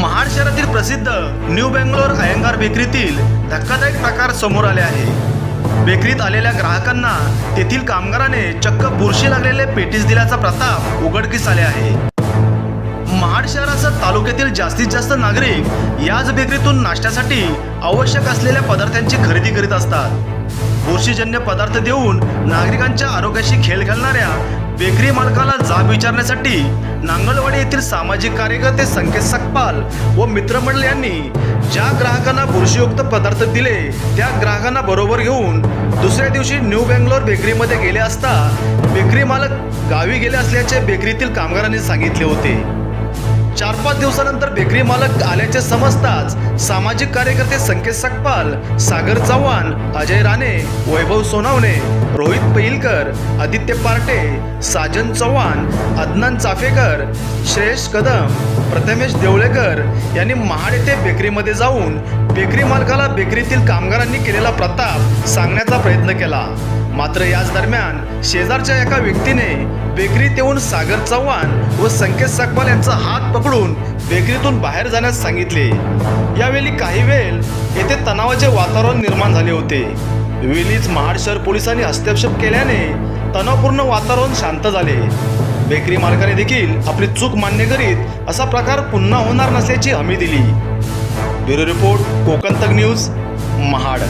महाड शहरातील प्रसिद्ध न्यू बेंगलोर अयंगार बेकरीतील धक्कादायक प्रकार समोर आले आहे. बेकरीत आलेल्या ग्राहकांना तेथील कामगाराने चक्क बुरशी लागलेले पेटीस दिल्याचा प्रताप उघडकीस आले आहे. महाड शहरासह तालुक्यातील जास्तीत जास्त नागरिक याच बेकरीतून नाश्त्यासाठी आवश्यक असलेल्या पदार्थांची खरेदी करीत असतात. बुरशीजन्य पदार्थ देऊन नागरिकांच्या आरोग्याशी खेळ घालणाऱ्या बेकरी मालकाला जाब विचारण्यासाठी नांगलवाडी येथील सामाजिक कार्यकर्ते संकेत सकपाल व मित्रमंडळ यांनी ज्या ग्राहकांना बुरशीयुक्त पदार्थ दिले त्या ग्राहकांना बरोबर घेऊन दुसऱ्या दिवशी न्यू बेंगलोर बेकरीमध्ये गेले असता बेकरी मालक गावी गेले असल्याचे बेकरीतील कामगारांनी सांगितले होते. चार पाच दिवसानंतर बेकरी मालक आल्याचे समजताच सामाजिक कार्यकर्ते संकेत सकपाल सागर चव्हाण अजय राणे वैभव सोनावणे रोहित पैलकर आदित्य पार्टे साजन चव्हाण अदनान चाफेकर श्रेयश कदम प्रथमेश देवळेकर यांनी महाड येथे बेकरीमध्ये जाऊन बेकरी मालकाला बेकरीतील कामगारांनी केलेला प्रताप सांगण्याचा प्रयत्न केला. मात्र याच दरम्यान शेजारच्या एका व्यक्तीने बेकरीत येऊन सागर चव्हाण व संकेत सकपाल यांचा हात पकडून बेकरीतून बाहेर जाण्यास सांगितले. यावेळी काही वेळ येथे तणावाचे वातावरण निर्माण झाले होते. वेळीच महाड शहर पोलिसांनी हस्तक्षेप केल्याने तणावपूर्ण वातावरण शांत झाले. बेकरी मालकाने देखील आपली चूक मान्य करीत असा प्रकार पुन्हा होणार नसल्याची हमी दिली. ब्युरो रिपोर्ट कोकण तक न्यूज महाड.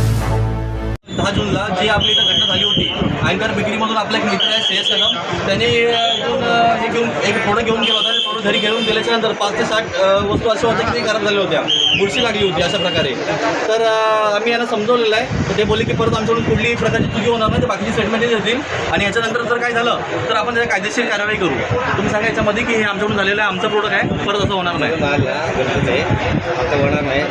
दहा जूनला जी आपली इथं घटना झाली होती अँकर बेकरीमधून आपला एक मित्र आहे श्रेयस कदम. त्याने इथून हे घेऊन एक प्रोडक्ट घेऊन गेला होता प्रोडक्ट घरी घेऊन गेल्याच्यानंतर पाच ते साठ वस्तू अशा होत्या की ते खराब झाल्या होत्या. बुरशी लागली होती अशा प्रकारे. तर आम्ही यांना समजवलेलं आहे. तर ते बोलले की परत आमच्याकडून कुठलीही प्रकारची चुकी होणार नाही ते बाकीची स्टेटमेंट देतील. आणि याच्यानंतर जर काय झालं तर आपण त्याला कायदेशीर कारवाई करू. तुम्ही सांगा याच्यामध्ये की हे आमच्याकडून झालेलं आहे आमचं प्रोडक्ट आहे परत असं होणार नाही. आता होणार नाही.